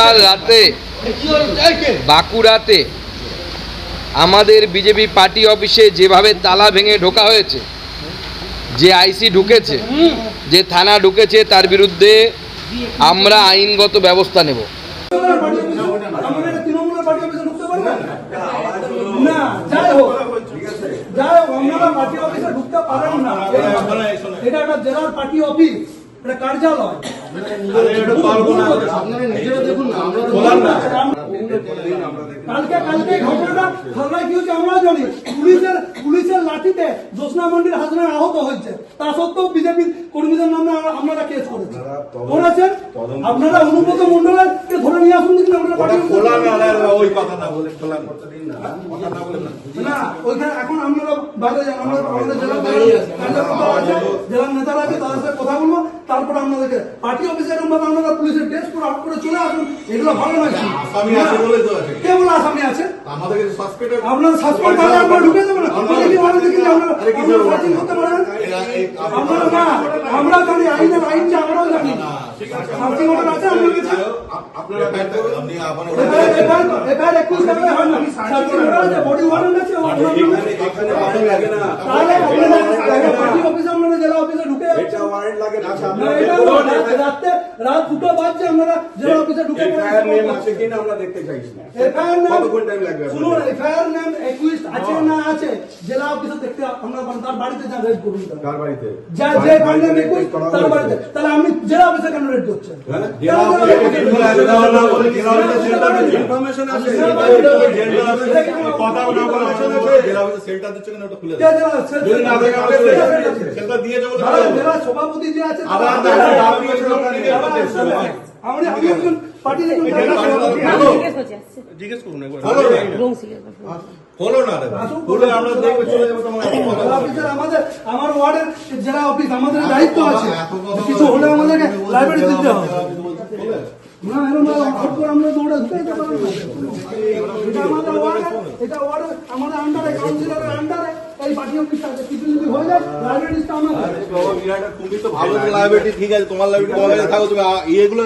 গতকাল রাতে বাঁকুড়াতে আমাদের বিজেপি পার্টি অফিসে যেভাবে তালা ভেঙে ঢোকা হয়েছে, যে আইসি ঢুকেছে, যে থানা ঢুকেছে, তার বিরুদ্ধে আমরা আইনগত ব্যবস্থা নেব। কার্যালয়। কালকে কালকে থানায় কি হচ্ছে আমরা জানি। পুলিশের পুলিশের লাঠিতে জোসনা মন্ডির হাজরা আহত হয়েছে। তা সত্ত্বেও বিজেপি কর্মীদের নামে আপনারা কেস করেছেন। করেছেন? আপনারা অনুব্রত মন্ডলের কে ধরে নিয়ে আসুন কিন্তু আপনারা ওই কথা না বলে খোলা কথা দিন না কথা না বলে না। না ওইখানে এখন আমরা বাইরে যান আমরা আমাদের জেলার কার্যকর্তা আছে, জেলার নেতারা আছে তাদের সাথে কথা বলব। তারপর আপনাদেরকে পার্টি অফিসে এরকম ভাবে আপনারা পুলিশের ড্রেস করে চলে আসুন। এগুলো ভালো নয়। আসামি আছে বলেই তো আছে। কে বলে আসামি আছে। আপনারা সাসপেন্ড করে আপনারা ঢুকে যাবেন না। আমরা জানি আইনের আইন যে আমরাও জানি। আছে আমাদের কাছে এবার একুশ টাকা হয় না। আছে বডি ওয়ারেন্ট আছে তাহলে আপনারা পার্টি অফিসে আপনারা জেলা অফিসে ঢুকে এটা ওয়ারেন্ট লাগে না রাত- দুটো বাজছে আমরা জেলা অফিসে ঢুকে এফআইআর নেম আছে কিনা আমরা দেখতে চাইছি না এফআইআর নাম কতক্ষণ টাইম লাগবে শুনুন এফআইআর নাম একুইস্ট আছে না আছে জেলা অফিসে দেখতে আমরা তার বাড়িতে যা রেড করুন তারা। বাড়িতে যা যে বাড়িতে তার বাড়িতে তাহলে আপনি জেলা অফিসে কেন রেড করছেন হ্যাঁ? জেলা অফিসে রেড করছেন? ইনফরমেশন আছে জেলা অফিসে- কথা বলা আছে জেলা অফিসে সেলটা দিচ্ছে কিনা ওটা খুলে কে জেলা সেল- যদি না থাকে আমাদের সেল- সেল- সেল- সেলটা দিয়ে যাব জেলা সভাপতি যে আছে আবার জিজ্ঞেস করুন হলো না? হলো আমরা দেখবে চলে যাব তোমার আমাদের আমার ওয়ার্ডের জেলা অফিস আমাদের দায়িত্ব আছে। কিছু হলে আমাদেরকে লাইব্রেরি দিতে হবে। না এরকম হট করে আমরা দৌড়ে ঢুকে যেতে পারব না। এটা আমাদের ওয়ার্ডে এটা ওয়ার্ডে আমাদের আন্ডারে কাউন্সিলরের আন্ডারে এই পার্টি অফিসটা আছে কিছু যদি হয়ে যায় লাইব্রেরিটা আমাদের বাবা বিরাট তুমি তো ভালো লাইব্রেরি ঠিক আছে তোমার লাইব্রেরি থাকো তুমি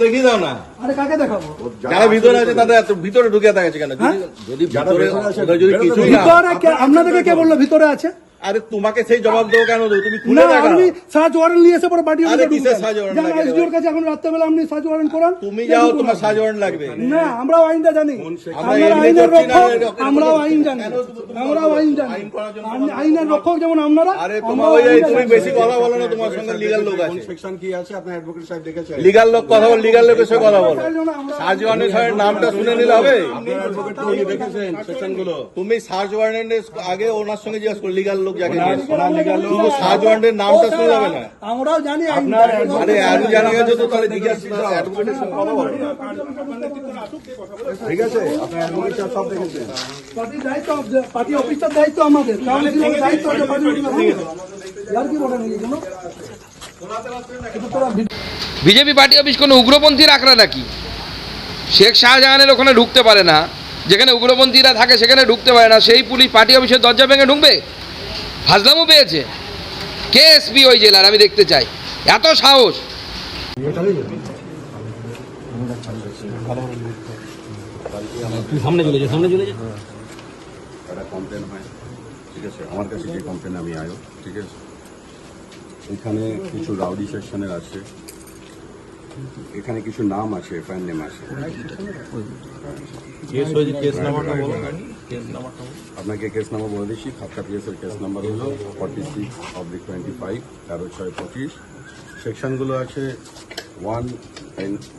দেখিয়ে দাও না। আরে কাকে দেখাবো? যারা ভিতরে আছে তাদের। এত ভিতরে ঢুকে থাকে কেন? যদি যদি ভিতরে ওদের যদি কিছুই না ভিতরে কে- আপনাদেরকে কে বলল ভিতরে আছে? আরে তোমাকে সেই জবাব দেবো কেন? দেবো তুমি খুলে না আপনি সার্চ ওয়ারেন্ট নিয়ে এসে পরে পার্টি আরে search warrant যান লাগে? এসডিওর কাছে এখন রাত্রেবেলা আপনি সার্চ ওয়ারেন্ট করান। তুমি যাও তোমার সাজ ওয়ারেন্ট লাগবে। না আমরাও আইনটা জানি। আমরা আমরা আইনের রক্ষক। আমরাও আইন জানি। আমরাও আইন জানি। আইনের রক্ষক যেমন আপনারা আরে তোমার ওই তুমি বেশি কথা বলো না তোমার সঙ্গে লিগাল লোক আছে। সেকশন কি আছে? আপনার অ্যাডভোকেট সাহেব দেখেছেন? লিগাল লোক কথা বল লিগাল লোকের সঙ্গে কথা বলো। আমরা- সার্চ ওয়ারেন্টের সঙ্গে নামটা শুনে নিলে হবে। আপনার অ্যাডভোকেট তো দেখেছেন সেকশনগুলো? তুমি সার্চ ওয়ারেন্টের আগে ওনার সঙ্গে জিজ্ঞাসা করো লিগাল লোক যাকে শুধু নামটা শুনে যাবে না। আমরাও জানি আইন আপনার আরে আমি জানি। গেছো তো তাহলে জিজ্ঞাসা অ্যাডভোকেটের সঙ্গে কথা বলো। ঠিক আছে আপনার অ্যাডভোকেট সব দেখেছেন পার্টির দায়িত্ব পার্টি অফিসটার দায়িত্ব আমাদের। কাউন্সিলরের দায়িত্ব আছে পার্টি অফিসের? আর কি বলেন এই জন্য? এটা তোরা ভি- বিজেপি পার্টি অফিস কোনো উগ্রপন্থীর আখড়া নাকি? শেখ শাহজাহানের ওখানে ঢুকতে পারে না। যেখানে উগ্রপন্থীরা থাকে সেখানে ঢুকতে পারে না। সেই পুলিশ পার্টি অফিসের দরজা ভেঙে ঢুকবে? ফাজলামও পেয়েছে। কে এসপি ওই জেলার? আমি দেখতে চাই। এত সাহস। একটা কমপ্লেন হয়। ঠিক আছে আমার কাছে যে কমপ্লেন আমি আয়ো। ঠিক আছে। এখানে কিছু রাউডি সেকশনের আছে। এখানে কিছু নাম আছে এফআইআর নেম আছে। আপনাকে কেস নাম্বার বলে দিচ্ছি। খাতকা পিএসের কেস নাম্বার হলো forty six oblique twenty five তেরো ছয় পঁচিশ। সেকশনগুলো আছে one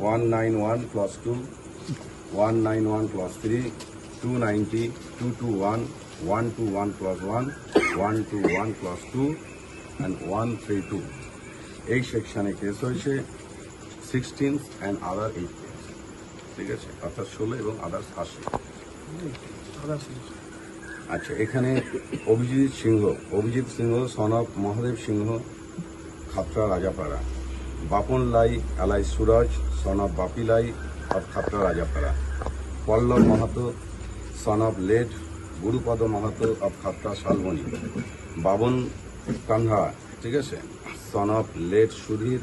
one nine one plus two one nine one plus three two ninety two two one one two one plus one one two one plus two and one three two এই সেকশানে case হয়েছে। Sixteen and other eight ঠিক আছে? অর্থাৎ ষোলো এবং others আশি। আচ্ছা এখানে অভিজিৎ সিংহ। Abhijit Singha son of Mahadeb Singha Khatra Rajapara. Bapan Lai আলাই Suraj son of Bapi Lai of Khatra Rajapara. Pallab Mahato son of late Gurupada Mahato of Khatra Salboni. Baban Kanha, ঠিক আছে? সন অফ লেড সুধীর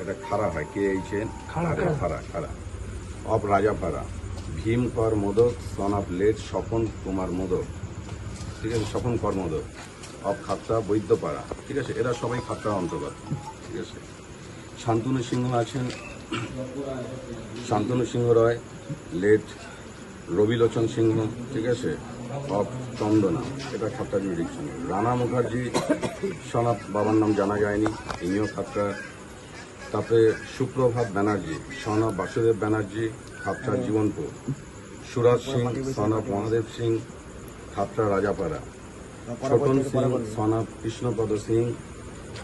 এটা খাড়া হয়। K H N খাড়া খাড়া। খাড়া of Rajapara Bhim Kar Modak son of late Swapan Kumar Modak. ঠিক আছে স্বপন কর মোদক। অফ খাতড়া বৈদ্যপাড়া ঠিক আছে এরা সবাই খাতড়ার অন্তর্গত। ঠিক আছে। শান্তনু সিংহ আছেন। শান্তনু সিংহ রয় লেট রবিলোচন সিংহ। ঠিক আছে অফ চন্দনা। এটা খাতড়া জুডিকশন রানা মুখার্জি সনাপ বাবার নাম জানা যায়নি। ইনিও খাতড়া তারপরে সুপ্রভাত ব্যানার্জি সনব বাসুদেব ব্যানার্জি খাপড়া জীবনপুর সুরাজ সিং সনব মহাদেব সিং খাপড়া রাজাপাড়া ছোটন সিং সনব কৃষ্ণপদ সিং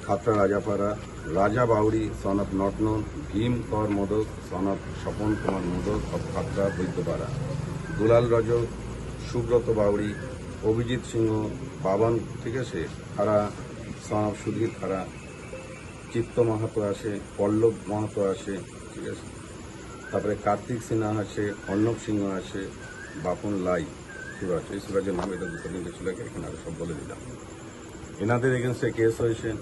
খাপড়া রাজাপাড়া, রাজা Bauri সনব নটনন Bhim Kar Modak son of Swapan Kumar Modak of Khapra Baidyapara, Dulal Rajak Subrata Bauri Abhijit Singha, Baban, ঠিক আছে? খাড়া সনব সুধীর খাড়া চিত্ত মাহাতো আছে পল্লব মাহাতো আছে ঠিক আছে? তারপরে কার্তিক সিনহা আছে অর্ণব সিংহ আছে বাপন লাই সুরাজ এই সুরাজের নাম এটা দুটো তিনটে ছিল আগে, এখানে আরও সব বলে দিলাম। এনাদের এগেনস্টে কেস হয়েছে।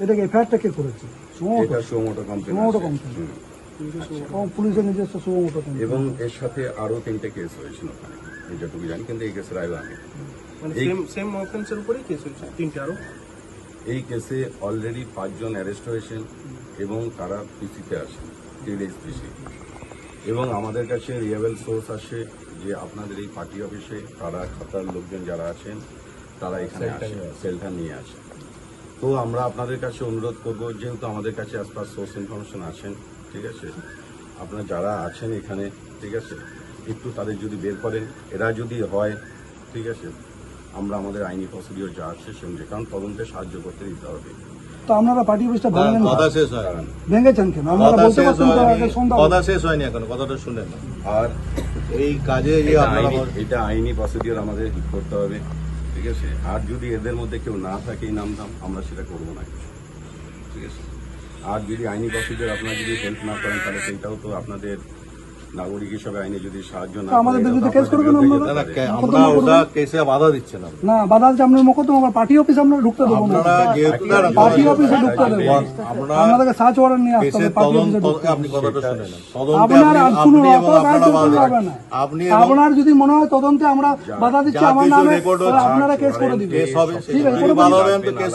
এটাকে এফআইআরটা কে করেছে? এটা সুমোটো কোম্পানি সুমোটো কোম্পানি। এবং পুলিশের নিজস্ব সুমোটো এবং এর সাথে আরও তিনটে কেস হয়েছিল ওখানে যেটুকু জানি কিন্তু এই কেসের আগে। আমি মানে এই- সেম সেম অফেন্সের উপরেই কেস হয়েছে তিনটে আরও? এই কেসে অলরেডি পাঁচজন অ্যারেস্ট হয়েছেন এবং তারা পিসিতে আসেন থ্রি ডেজ পিসি এবং আমাদের কাছে রিয়েবল সোর্স আসে যে আপনাদের এই পার্টি অফিসে তারা খাতার লোকজন যারা আছেন তারা এখানে আসে সেলটা নিয়ে আসে। তো আমরা আপনাদের কাছে অনুরোধ করব যেহেতু আমাদের কাছে আশপাশ সোর্স ইনফরমেশন আছেন ঠিক আছে? আপনারা যারা আছেন এখানে ঠিক আছে? একটু তাদের যদি বের করেন এরা যদি হয় ঠিক আছে? আমরা আমাদের আইনি প্রসিডিওর যা আছে সে অনুযায়ী কারণ তদন্তে সাহায্য করতে দিতে হবে। তো আপনারা পার্টি অফিসটা ভাঙলেন কথা শেষ হয় কারণ ভেঙেছেন কেন? আপনারা বলতে শেষ তো আগে হয়নি। সন্ধ্যা কথা শেষ হয়নি এখন কথাটা শুনেন আর এই কাজে এটা আইনি এটা আইনি প্রসিডিওর আমাদের করতে হবে ঠিক আছে? আর যদি এদের মধ্যে কেউ না থাকে এই নামধাম আমরা সেটা করব না কিছু। ঠিক আছে? আর যদি আইনি প্রসিডিওর আপনারা যদি হেল্প না করেন তাহলে সেইটাও তো আপনাদের নাগরিক হিসাবে আইনে যদি সাহায্য না আমাদের বিরুদ্ধে কেস করবেন। আমরা ওটা কেসে বাধা দিচ্ছে না না বাধা আপনার মোকদ্দমা আমার পার্টি অফিস আমরা ঢুকতে দেবো না। পার্টি অফিসে ঢুকতে দেবো। আমরা আপনাদেরকে সার্চ ওয়ারেন্ট নিয়ে আসতে হবে পার্টি অফিসে ঢুকতে আপনি কথাটা আপনার আর শুনুন করতে হবে না। আপনি আপনার যদি মনে হয় তদন্তে আমরা বাধা দিচ্ছি আমার নামে আপনারা কেস করে দিবেন। কেস হবে ঠিক আছে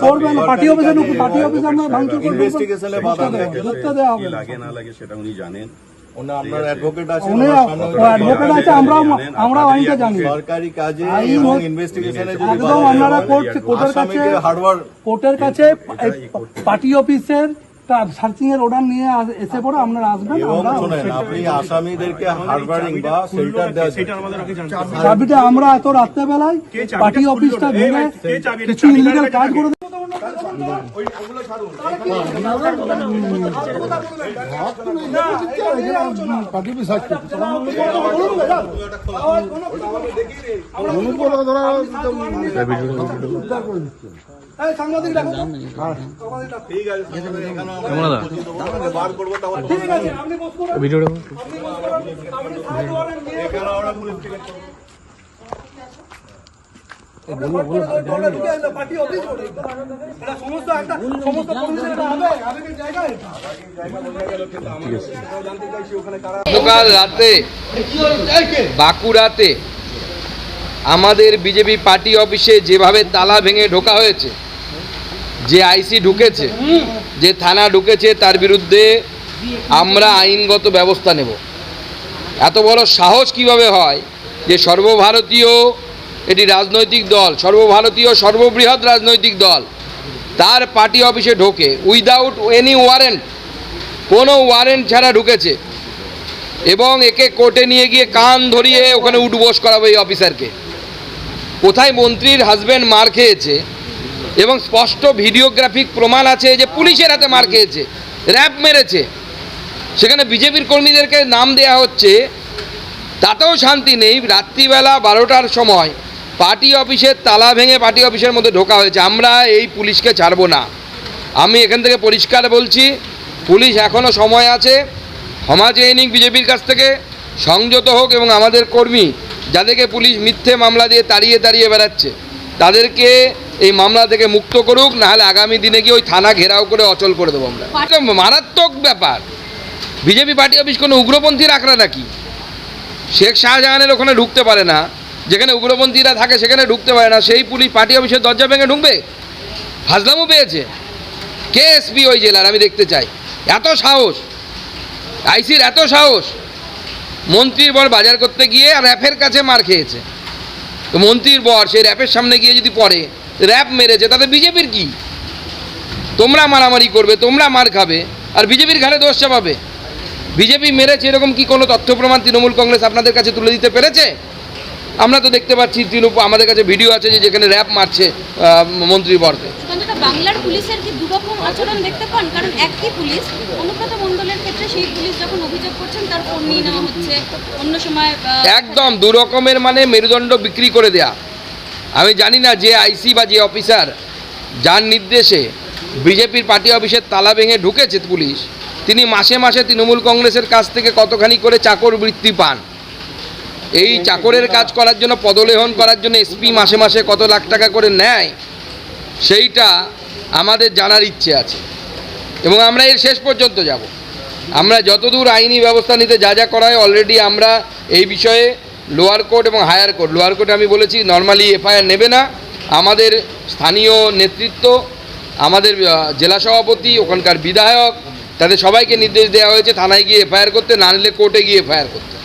করবেন পার্টি অফিসে ঢুকুন পার্টি অফিসে আমরা ভাঙচুর করে ইনভেস্টিগেশনে বাধা দেওয়া হবে লাগে না লাগে সেটা উনি জানেন। সরকারি কাজে আপনারা কোর্টের কাছে কোর্টের কাছে পার্টি অফিসের সার্চিং এর অর্ডার নিয়ে আস- এসে পরে আপনারা আসবেন আপনি আসামিদেরকে হার্বারিং বা দেওয়া চাবিটা আমরা এত রাত্রেবেলায় কে পার্টি অফিসটা ভেঙে? কিছু ইলিগাল কাজ করে দেবো। পার্টি অফিস আছে এই সাংবাদিক। ঠিক আছে ঠিক আছে আপনি বস করুন আপনি বস করুন আপনি সাহায্য করেন এখানে আমরা পুলিশ থেকে পার্টি অফিস করে এটা সমস্ত একটা সমস্ত কর্মীদের এটা হবে আবেগের জায়গা এটা গতকাল রাতে, বাঁকুড়াতে আমাদের বিজেপি পার্টি অফিসে যেভাবে তালা ভেঙে ঢোকা হয়েছে, যে আইসি ঢুকেছে, যে থানা ঢুকেছে, তার বিরুদ্ধে আমরা আইনগত ব্যবস্থা নেব। এত বড় সাহস কীভাবে হয় যে সর্বভারতীয় এটি রাজনৈতিক দল, সর্বভারতীয়, সর্ববৃহৎ রাজনৈতিক দল। তার পার্টি অফিসে ঢোকে। উইদাউট এনি ওয়ারেন্ট কোনো ওয়ারেন্ট ছাড়া ঢুকেছে। এবং একে কোর্টে নিয়ে গিয়ে কান ধরিয়ে ওখানে উঠবোস করাবে এই অফিসারকে। কোথায় মন্ত্রীর হাজব্যান্ড মার খেয়েছে, এবং স্পষ্ট ভিডিওগ্রাফিক প্রমাণ আছে যে পুলিশের হাতে মার খেয়েছে র্যাব মেরেছে। সেখানে বিজেপির কর্মীদেরকে নাম দেয়া হচ্ছে, তাতেও শান্তি নেই। রাত্রিবেলা বারোটার সময় পার্টি অফিসের তালা ভেঙে পার্টি অফিসের মধ্যে ঢোকা হয়েছে। আমরা এই পুলিশকে ছাড়বো না। আমি এখান থেকে পরিষ্কার বলছি, পুলিশ এখনও সময় আছে। ক্ষমা চেয়ে নিক বিজেপির কাছ থেকে সংযত হোক এবং আমাদের কর্মী যাদেরকে পুলিশ মিথ্যে মামলা দিয়ে তাড়িয়ে তাড়িয়ে বেড়াচ্ছে, তাদেরকে এই মামলা থেকে মুক্ত করুক, নাহলে আগামী দিনে গিয়ে ওই থানা ঘেরাও করে অচল করে দেবো আমরা। মারাত্মক ব্যাপার। বিজেপি পার্টি অফিস কোনো উগ্রপন্থীর আঁকড়া নাকি? শেখ শাহজাহানের ওখানে ঢুকতে পারে না। যেখানে উগ্রপন্থীরা থাকে সেখানে ঢুকতে পারে না। সেই পুলিশ পার্টি অফিসের দরজা ভেঙে ঢুকবে? ফাজলামও পেয়েছে। কে এসপি ওই জেলার? আমি দেখতে চাই। এত সাহস। আইসির এত সাহস। মন্ত্রীর বর বাজার করতে গিয়ে র্যাপের কাছে মার খেয়েছে। তো মন্ত্রীর বর সেই র্যাপের সামনে গিয়ে যদি পড়ে, র্যাপ মেরেছে, তাতে বিজেপির কি? তোমরা মারামারি করবে, তোমরা মার খাবে, আর বিজেপির ঘাড়ে দোষ চাপাবে। বিজেপি মেরেছে এরকম কি কোনো তথ্য প্রমাণ তৃণমূল কংগ্রেস আপনাদের কাছে তুলে দিতে পেরেছে? আমরা তো দেখতে পাচ্ছি তৃণমূল আমাদের কাছে ভিডিও আছে যে যেখানে র্যাপ মারছে আহ, মন্ত্রীর বরকে বাংলার পুলিশের কি দুরকম আচরণ দেখতে পান? কারণ একই পুলিশ অনুব্রত মণ্ডলের ক্ষেত্রে সেই পুলিশ যখন অভিযোগ করছেন তার ফোন নিয়ে নেওয়া হচ্ছে। অন্য সময় একদম দু রকমের মানে মেরুদণ্ড বিক্রি করে দেয়া। আমি জানি না যে আইসি বা যে অফিসার যার নির্দেশে বিজেপির পার্টি অফিসের তালা ভেঙে ঢুকেছে পুলিশ তিনি মাসে মাসে তৃণমূল কংগ্রেসের কাছ থেকে কতখানি করে চাকর বৃত্তি পান। এই চাকরের কাজ করার জন্য, পদলেহন করার জন্য এসপি মাসে মাসে কত লাখ টাকা করে নেয়, সেইটা আমাদের জানার ইচ্ছে আছে। এবং আমরা এর শেষ পর্যন্ত যাব। আমরা যতদূর আইনি ব্যবস্থা নিতে যা যা করা হয় অলরেডি আমরা এই বিষয়ে লোয়ার কোর্ট এবং হায়ার কোর্ট লোয়ার কোর্টে আমি বলেছি নর্মালি এফআইআর নেবে না। আমাদের স্থানীয় নেতৃত্ব, আমাদের জেলা সভাপতি, ওখানকার বিধায়ক, তাদের সবাইকে নির্দেশ দেওয়া হয়েছে, থানায় গিয়ে এফআইআর করতে, না নিলে কোর্টে গিয়ে এফআইআর করতে।